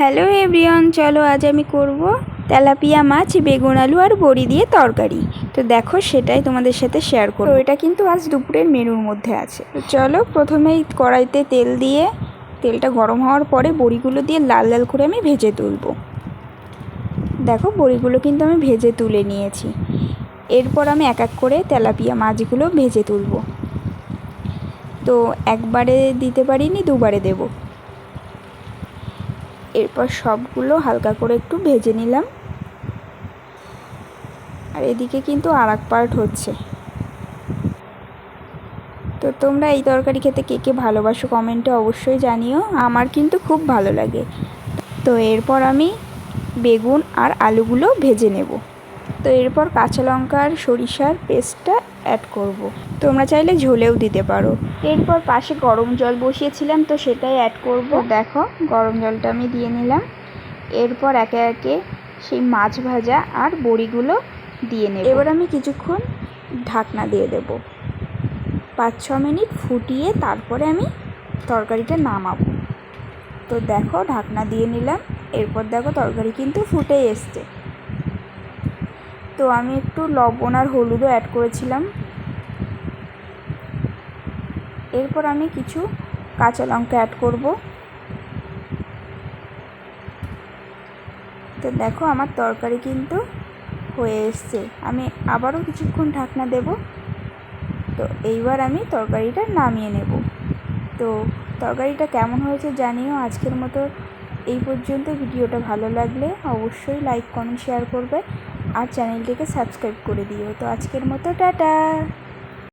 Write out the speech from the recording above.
Hello everyone, চলো আজ আমি করব তেলাপিয়া মাছ, বেগুন আলু আর বড়ি দিয়ে তরকারি। তো দেখো সেটাই তোমাদের সাথে শেয়ার করব। তো এটা কিন্তু আজ দুপুরের মেনুর মধ্যে আছে। তো চলো প্রথমেই কড়াইতে তেল দিয়ে, তেলটা গরম হওয়ার পরে বড়িগুলো দিয়ে লাল লাল করে আমি ভেজে তুলবো। দেখো বড়িগুলো কিন্তু আমি ভেজে তুলে নিয়েছি। এরপর আমি এক এক করে তেলাপিয়া মাছগুলো ভেজে তুলবো। তো একবারে দিতে পারিনি, দুবারে দেবো। এরপর সবগুলো হালকা করে একটু ভেজে নিলাম। আর এদিকে কিন্তু আর এক পার্ট হচ্ছে। তো তোমরা এই তরকারি খেতে কে কে ভালোবাসো কমেন্টে অবশ্যই জানিও, আমার কিন্তু খুব ভালো লাগে। তো এরপর আমি বেগুন আর আলুগুলো ভেজে নেব। তো এরপর কাঁচা লঙ্কা আর সরিষার পেস্টটা অ্যাড করব। তোমরা চাইলে ঝোলেও দিতে পারো। এরপর পাশে গরম জল বসিয়েছিলাম, তো সেটাই অ্যাড করব। দেখো, গরম জলটা আমি দিয়ে নিলাম। এরপর একে একে সেই মাছ ভাজা আর বড়িগুলো দিয়ে নেব। এবার আমি কিছুক্ষণ ঢাকনা দিয়ে দেব। পাঁচ, ছ মিনিট ফুটিয়ে তারপরে আমি তরকারিটা নামাবো। তো দেখো, ঢাকনা দিয়ে নিলাম। এরপর দেখো, তরকারি কিন্তু ফুটে এসছে। তো আমি একটু লবণ আর হলুদও অ্যাড করেছিলাম। এরপর আমি কিছু কাঁচা লঙ্কা অ্যাড করব। তো দেখো আমার তরকারি কিন্তু হয়ে এসছে। আমি আবারও কিছুক্ষণ ঢাকনা দেব। তো এইবার আমি তরকারিটা নামিয়ে নেব। তো তরকারিটা কেমন হয়েছে জানিও। আজকের মতো এই পর্যন্ত। ভিডিওটা ভালো লাগলে অবশ্যই লাইক কমেন্ট শেয়ার করবে। আর চ্যানেলটিকে সাবস্ক্রাইব করে দিও। তো আজকের মতো টাটা।